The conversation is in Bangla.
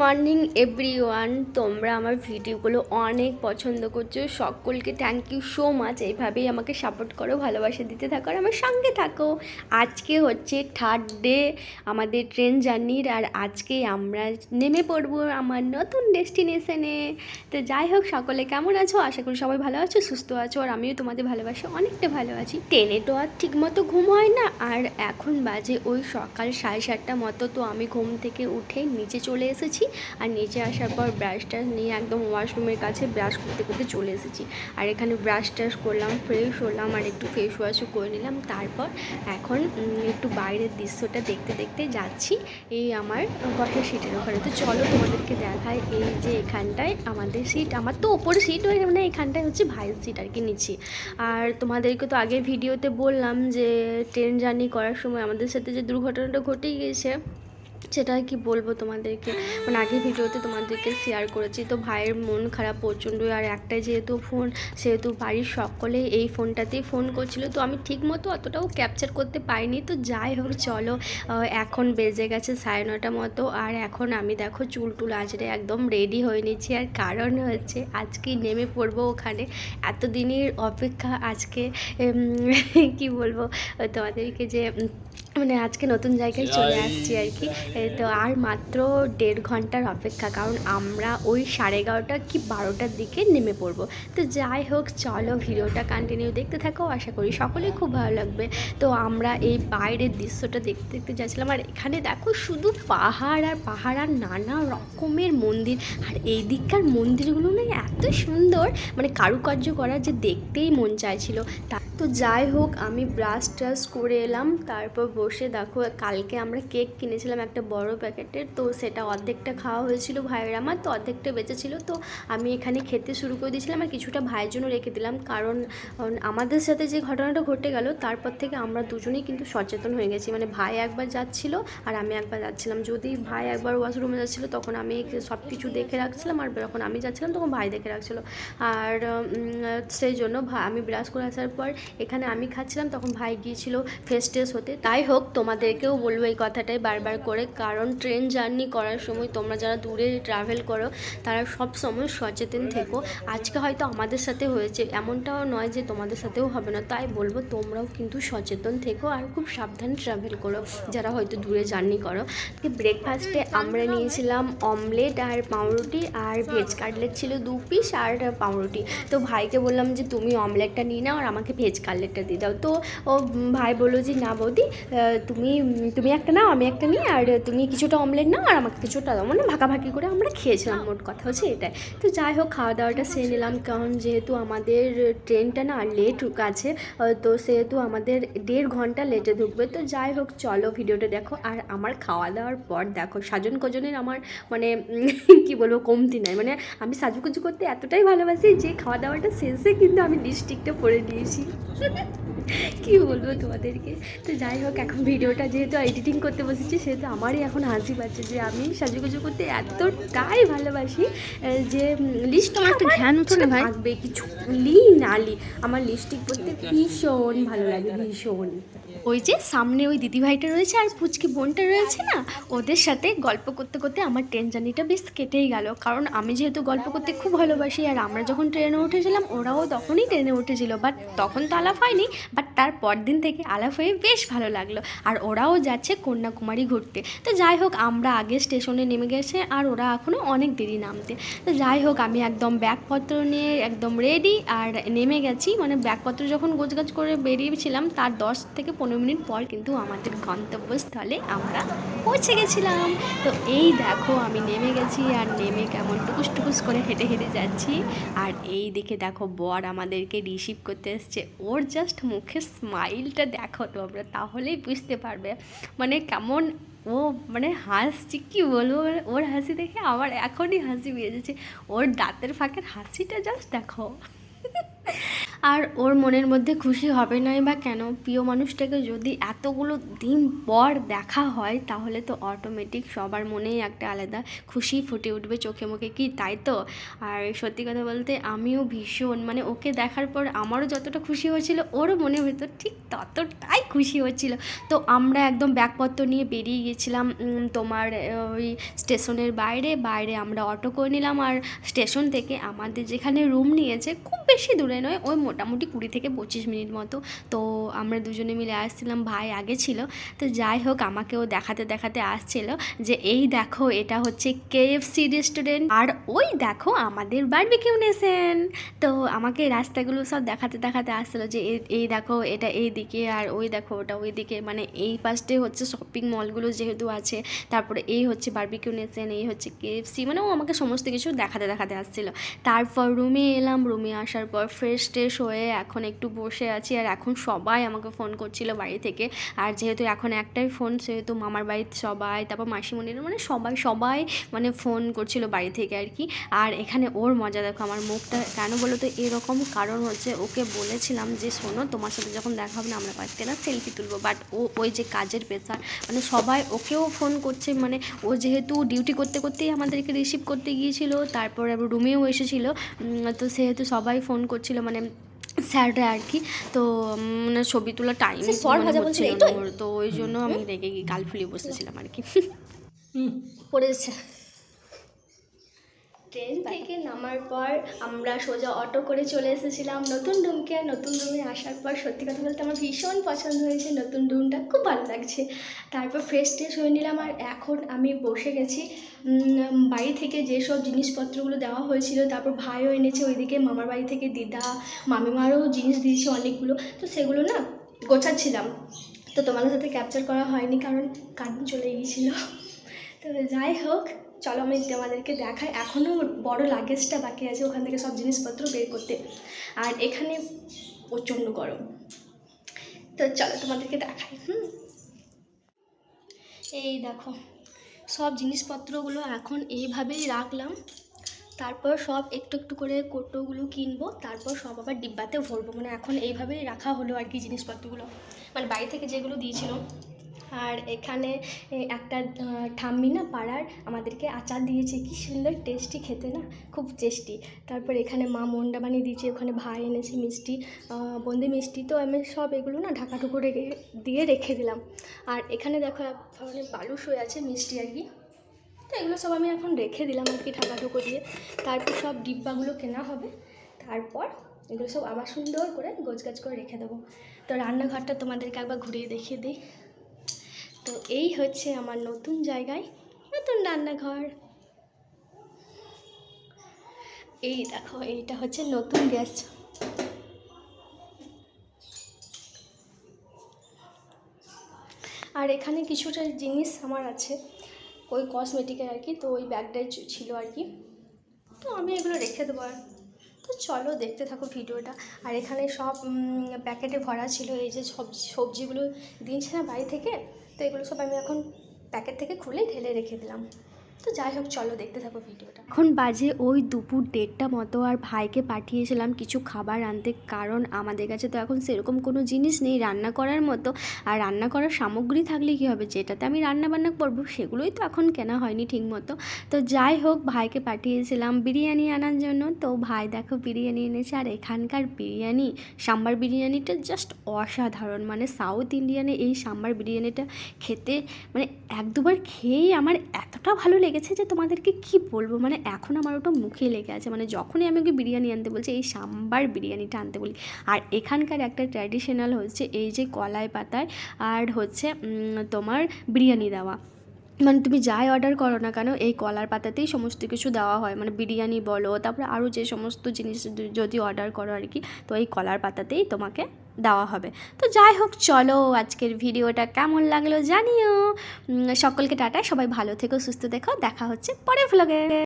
Morning everyone. তোমরা আমার ভিডিওগুলো অনেক পছন্দ করছ। সকলকে থ্যাংক ইউ সো মাচ এইভাবেই আমাকে সাপোর্ট করো, ভালোবাসা দিতে থাকো আর আমার সঙ্গে থাকো। আজকে হচ্ছে থার্ড ডে আমাদের ট্রেন জার্নির আর আজকে আমরা নেমে পড়ব আমার নতুন ডেস্টিনেশনে তো যাই হোক, সকলে কেমন আছো? আশা করি সবাই ভালো আছো, সুস্থ আছো আর আমিও তোমাদের ভালোবাসি অনেকটা ভালো আছি। ট্রেনে তো আর ঠিক মতো ঘুম হয় না। আর এখন বাজে ওই সকাল সাড়ে সাতটা মতো, তো আমি ঘুম থেকে উঠে নিচে চলে এসেছি। আর নিচে আসার পর ব্রাশ ব্রাশটা নিয়ে একদম ওয়াশরুমের কাছে ব্রাশ করতে করতে চলে এসেছি। আর এখানে ব্রাশ টাশ করলাম ফ্রেশ হলাম আর একটু ফেস ওয়াশও করে নিলাম। তারপর এখন একটু বাইরের দৃশ্যটা দেখতে দেখতে যাচ্ছি এই আমার বসার সিটের ওখানে তো চলো তোমাদেরকে দেখায় এই যে এখানটায় আমাদের সিট আমার তো ওপরে সিট হয়ে মানে এখানটায় হচ্ছে ভাইয়ের সিট আর কি নিচে। আর তোমাদেরকে তো আগের ভিডিওতে বললাম যে ট্রেন জার্নি করার সময় আমাদের সাথে যে দুর্ঘটনাটা ঘটে গিয়েছে সেটা কি বলব তোমাদেরকে? মানে আগের ভিডিওতে তোমাদেরকে শেয়ার করেছি। তো ভাইয়ের মন খারাপ প্রচণ্ড আর একটাই যেহেতু ফোন সেহেতু বাড়ির সকলে এই ফোনটাতেই ফোন করছিল। তো আমি ঠিক মতো অতটাও ক্যাপচার করতে পারিনি। তো যাই হোক, চলো এখন বেজে গেছে সাড়ে নটা মতো। আর এখন আমি দেখো চুল টুল আজরে একদম রেডি হয়ে নিচ্ছি। আর কারণ হচ্ছে আজকে নেমে পড়ব ওখানে। এতদিনের অপেক্ষা আজকে কি বলব? তোমাদেরকে যে মানে আজকে নতুন জায়গায় চলে আসছি আর কি। তো আর মাত্র দেড় ঘণ্টার অপেক্ষা কারণ আমরা ওই সাড়ে এগারোটা কি বারোটার দিকে নেমে পড়ব। তো যাই হোক চলো ভিডিওটা কন্টিনিউ দেখতে থাকো আশা করি সকলেই খুব ভালো লাগবে। তো আমরা এই বাইরের দৃশ্যটা দেখতে দেখতে যাচ্ছিলাম আর এখানে দেখো শুধু পাহাড় আর পাহাড় আর নানা রকমের মন্দির। আর এই দিককার মন্দিরগুলো না এত সুন্দর মানে কারুকার্য করা যে দেখতেই মন চাইছিল। তা তো যাই হোক, আমি ব্রাশ ট্রাশ করে এলাম। তারপর বসে দেখো, কালকে আমরা কেক কিনেছিলাম একটা বড় প্যাকেটের। তো সেটা অর্ধেকটা খাওয়া হয়েছিল ভাইয়ের আমার, তো অর্ধেকটা বেঁচেছিল তো আমি এখানে খেতে শুরু করে দিয়েছিলাম আর কিছুটা ভাইয়ের জন্য রেখে দিলাম। কারণ আমাদের সাথে যে ঘটনাটা ঘটে গেল, তারপর থেকে আমরা দুজনেই কিন্তু সচেতন হয়ে গেছি। মানে ভাই একবার যাচ্ছিল আর আমি একবার যাচ্ছিলাম। যদি ভাই একবার ওয়াশরুমে যাচ্ছিল, তখন আমি সব কিছু দেখে রাখছিলাম আর যখন আমি যাচ্ছিলাম, তখন ভাই দেখে রাখছিল। আর সেই জন্য আমি ব্রাশ করে আসার পর এখানে আমি খাচ্ছিলাম, তখন ভাই গিয়েছিল ফেস টেস্ট হতে। তাই হোক, তোমাদেরকেও বলব এই কথাটাই বারবার করে, কারণ ট্রেন জার্নি করার সময় তোমরা যারা দূরে ট্রাভেল করো, তারা সব সময় সচেতন থেকো। আজকে হয়তো আমাদের সাথে হয়েছে, এমনটাও নয় যে তোমাদের সাথেও হবে না। তাই বলব, তোমরাও কিন্তু সচেতন থেকো আর খুব সাবধানে ট্রাভেল করো, যারা হয়তো দূরে জার্নি করো। ব্রেকফাস্টে আমরা নিয়েছিলাম অমলেট আর পাউরুটি, আর ভেজ কাটলেট ছিল দু পিস আর পাউরুটি। তো ভাইকে বললাম যে, তুমি অমলেটটা নিয়ে নাও আর আমাকে ভেজ কাটলেটটা দিয়ে দাও। তো ও ভাই বলল যে না বৌদি তুমি তুমি একটা নাও আমি একটা নিই আর তুমি কিছুটা অমলেট নাও আর আমাকে কিছুটা দাও। মানে ভাগাভাগি করে আমরা খেয়েছিলাম মোট কথা হচ্ছে এটাই। তো যাই হোক খাওয়া দাওয়াটা সেরে নিলাম কারণ যেহেতু আমাদের ট্রেনটা না লেট আছে তো সেহেতু আমাদের দেড় ঘণ্টা লেটে ঢুকবে। তো যাই হোক চলো ভিডিওটা দেখো। আর আমার খাওয়া দাওয়ার পর দেখো সাজন কজনের আমার মানে কি বলব কমতি নাই। মানে আমি সাজুগুজু করতে এতটাই ভালোবাসি যে খাওয়া দাওয়াটা শেষে কিন্তু আমি লিপস্টিকটা পরে নিয়েছি। কি বলব তোমাদেরকে? তো যাই হোক এখন ভিডিওটা যেহেতু এডিটিং করতে বসেছি সেহেতু আমারই এখন হাসি পাচ্ছে যে আমি সাজুগুজু করতে এতটাই ভালোবাসি যে লিস্ট তোমার একটু ধ্যান। থাকবে কিছু লি না লি আমার লিপস্টিক করতে ভীষণ ভালো লাগে ভীষণ। ওই যে সামনে ওই দিদিভাইটা রয়েছে আর পুচকি বোনটা রয়েছে না, ওদের সাথে গল্প করতে করতে আমার ট্রেন জার্নিটা বেশ কেটেই গেল। কারণ আমি যেহেতু গল্প করতে খুব ভালোবাসি আর আমরা যখন ট্রেনে উঠেছিলাম, ওরাও তখনই ট্রেনে উঠেছিল। বাট তখন তো আলাপ হয়নি, বাট তার পরদিন থেকে আলাপ হয়ে বেশ ভালো লাগল। আর ওরাও যাচ্ছে কন্যাকুমারী ঘুরতে। তো যাই হোক, আমরা আগে স্টেশনে নেমে গেছে আর ওরা এখনও অনেক দেরি নামতে। তো যাই হোক, আমি একদম ব্যাগপত্র নিয়ে একদম রেডি আর নেমে গেছি। মানে ব্যাগপত্র যখন গোছগাছ করে বেরিয়েছিলাম, তার দশ থেকে পনেরো মিনিট পর কিন্তু আমাদের গন্তব্যস্থলে আমরা পৌঁছে গেছিলাম। তো এই দেখো আমি নেমে গেছি আর নেমে কেমন টুকুস টুকুস করে হেঁটে হেঁটে যাচ্ছি। আর এই দিকে দেখো বর আমাদেরকে রিসিভ করতে এসছে। ওর জাস্ট মুখের স্মাইলটা দেখো তোমরা, তাহলেই বুঝতে পারবে। মানে কেমন ও মানে হাসছি, কি বলব? মানে ওর হাসি দেখে আমার এখনই হাসি যাচ্ছে ওর দাঁতের ফাঁকের হাসিটা জাস্ট দেখো। আর ওর মনের মধ্যে খুশি হবে নয় বা কেন? প্রিয় মানুষটাকে যদি এতগুলো দিন পর দেখা হয়, তাহলে তো অটোমেটিক সবার মনেই একটা আলাদা খুশি ফুটে উঠবে চোখে মুখে, কি তাই তো? আর সত্যি কথা বলতে আমিও ভীষণ মানে ওকে দেখার পর আমারও যতটা খুশি হয়েছিল, ওরও মনে ভেতর ঠিক ততটাই খুশি হচ্ছিল তো আমরা একদম ব্যাগপত্র নিয়ে বেরিয়ে গেছিলাম তোমার ওই স্টেশনের বাইরে বাইরে আমরা অটো করে নিলাম। আর স্টেশন থেকে আমাদের যেখানে রুম নিয়েছে, খুব বেশি দূরে নয়, ওই মোটামুটি কুড়ি থেকে পঁচিশ মিনিট মতো। তো আমরা দুজনে মিলে আসছিলাম, ভাই আগে ছিল। তো যাই হোক, আমাকেও দেখাতে দেখাতে আসছিল যে, এই দেখো, এটা হচ্ছে কেএফসি রেস্টুরেন্ট আর ওই দেখো, আমাদের বারবিকিউ নেশন তো আমাকে রাস্তাগুলো সব দেখাতে দেখাতে আসছিল যে এই- দেখো, এটা এই দিকে আর ওই দেখো, ওটা ওই দিকে। মানে এই পাশে হচ্ছে শপিং মলগুলো যেহেতু আছে, তারপরে এই হচ্ছে বারবিকিউ নেশন এই হচ্ছে কেএফসি মানে ও আমাকে সমস্ত কিছু দেখাতে দেখাতে আসছিল। তারপর রুমে এলাম রুমে আসার পর ফ্রেশ ট্রেশ হয়ে এখন একটু বসে আছি আর এখন সবাই আমাকে ফোন করছিল বাড়ি থেকে। আর যেহেতু এখন একটাই ফোন সেহেতু মামার বাড়ির সবাই, তারপর মাসিমণির মানে সবাই সবাই মানে ফোন করছিল বাড়ি থেকে আর কি। আর এখানে ওর মজা দেখো, আমার মুখটা কেন বলো তো, এরকম কারণ হচ্ছে ওকে বলেছিলাম যে, শোনো, তোমার সাথে যখন দেখা হবে না, আমরা বাড়িতে না সেলফি তুলবো। বাট ও ওই যে কাজের পেশার মানে সবাই ওকেও ফোন করছে মানে ও যেহেতু ডিউটি করতে করতেই আমাদেরকে রিসিভ করতে গিয়েছিল, তারপর রুমেও এসেছিল। তো সেহেতু সবাই ফোন করছিল মানে স্যাররা আর কি। তো মানে ছবি তোলা টাইম এই তো? তো ওই জন্য আমি রেগে গিয়ে গাল ফুলিয়ে বসেছিলাম আর কি। পড়েছে। ট্রেন থেকে নামার পর আমরা সোজা অটো করে চলে এসেছিলাম নতুন রুমকে। নতুন রুমে আসার পর সত্যি কথা বলতে আমার ভীষণ পছন্দ হয়েছে নতুন রুমটা, খুব ভালো লাগছে। তারপর ফ্রেশ ট্রেশ হয়ে নিলাম আর এখন আমি বসে গেছি। বাড়ি থেকে যেসব জিনিসপত্রগুলো দেওয়া হয়েছিল, তারপর ভাইও এনেছে ওইদিকে, মামার বাড়ি থেকে দিদা, মামিমারও জিনিস দিয়েছে অনেকগুলো। তো সেগুলো না গোছাচ্ছিলাম। তো তোমাদের সাথে ক্যাপচার করা হয়নি কারণ কারেন্ট চলে গিয়েছিল। তো যাই হোক চলো আমি তোমাদেরকে দেখাই। এখনও বড় লাগেজটা বাকি আছে, ওখান থেকে সব জিনিসপত্র বের করতে। আর এখানে প্রচণ্ড গরম। তো চলো তোমাদেরকে দেখাই, হুম? এই দেখো, সব জিনিসপত্রগুলো এখন এইভাবেই রাখলাম। তারপর সব একটু একটু করে কোটোগুলো কিনবো, তারপর সব আবার ডিব্বাতে ভরবো। মানে এখন এইভাবেই রাখা হলো আর কি জিনিসপত্রগুলো। মানে বাড়ি থেকে যেগুলো দিয়েছিল আর এখানে একটা ঠাম্মি না পাড়ার আমাদেরকে আচার দিয়েছে। কি সুন্দর টেস্টি খেতে না, খুব টেস্টি তারপর এখানে মা মন্ডা বানিয়ে দিয়েছে, ওখানে ভাই এনেছে মিষ্টি। বন্দি মিষ্টি তো আমি সব এগুলো না ঢাকা ঢুকো দিয়ে রেখে দিলাম। আর এখানে দেখো এক ধরনের বালুস হয়ে আছে মিষ্টি আর কি। তো এগুলো সব আমি এখন রেখে দিলাম আর কি ঢাকা ঢুকো দিয়ে। তারপর সব ডিব্বাগুলো কেনা হবে। তারপর এগুলো সব আবার সুন্দর করে গোছগাছ করে রেখে দেবো। তো রান্নাঘরটা তোমাদেরকে একবার ঘুরিয়ে দেখিয়ে দিই। তো এই হচ্ছে আমার নতুন জায়গায় নতুন রান্নাঘর। এই দেখো, এইটা হচ্ছে নতুন গ্যাস আর এখানে কিছুটা জিনিস আমার আছে, ওই কসমেটিকের আর কি, তো ওই ব্যাগটাই ছিল আর কি। তো আমি এগুলো রেখে দেবো আর। তো চলো দেখতে থাকো ভিডিওটা। আর এখানে সব প্যাকেটে ভরা ছিল এই যে সবজি সবজিগুলো দিয়েছে না বাড়ি থেকে? তো এগুলো সব আমি এখন প্যাকেট থেকে খুলে ঢেলে রেখে দিলাম। তো যাই হোক, চলো দেখতে থাকো ভিডিওটা। এখন বাজে ওই দুপুর দেড়টা মতো আর ভাইকে পাঠিয়েছিলাম কিছু খাবার আনতে, কারণ আমাদের কাছে তো এখন সেরকম কোনো জিনিস নেই রান্না করার মতো। আর রান্না করার সামগ্রী থাকলে কী হবে? যেটাতে আমি রান্না বান্না করব, সেগুলোই তো এখন কেনা হয়নি ঠিক মতো। তো যাই হোক, ভাইকে পাঠিয়েছিলাম বিরিয়ানি আনার জন্য। তো ভাই দেখো বিরিয়ানি এনেছে, আর এখানকার বিরিয়ানি, সাম্বার বিরিয়ানিটা জাস্ট অসাধারণ। মানে সাউথ ইন্ডিয়ানে এই সাম্বার বিরিয়ানিটা খেতে মানে এক দুবার খেয়েই আমার এতটা ভালো লেগেছে যে তোমাদেরকে কি বলব? মানে এখন আমার ওটা মুখে লেগে আছে। মানে যখনই আমি ওকে বিরিয়ানি আনতে বলছি, এই সাম্বার বিরিয়ানিটা আনতে বলি। আর এখানকার একটা ট্র্যাডিশনাল হচ্ছে এই যে কলাই পাতায় আর হচ্ছে তোমার বিরিয়ানি দেওয়া। মানে তুমি যাই অর্ডার করো না কেন, এই কলার পাতাতেই সমস্ত কিছু দেওয়া হয়। মানে বিরিয়ানি বলো, তারপরে আরও যে সমস্ত জিনিস যদি অর্ডার করো আর কি, তো এই কলার পাতাতেই তোমাকে দেওয়া হবে। তো যাই হোক, চলো আজকের ভিডিওটা কেমন লাগল জানিও। সকলকে টাটা, সবাই ভালো থেকো, সুস্থ দেখো দেখা হচ্ছে পরে ভ্লগে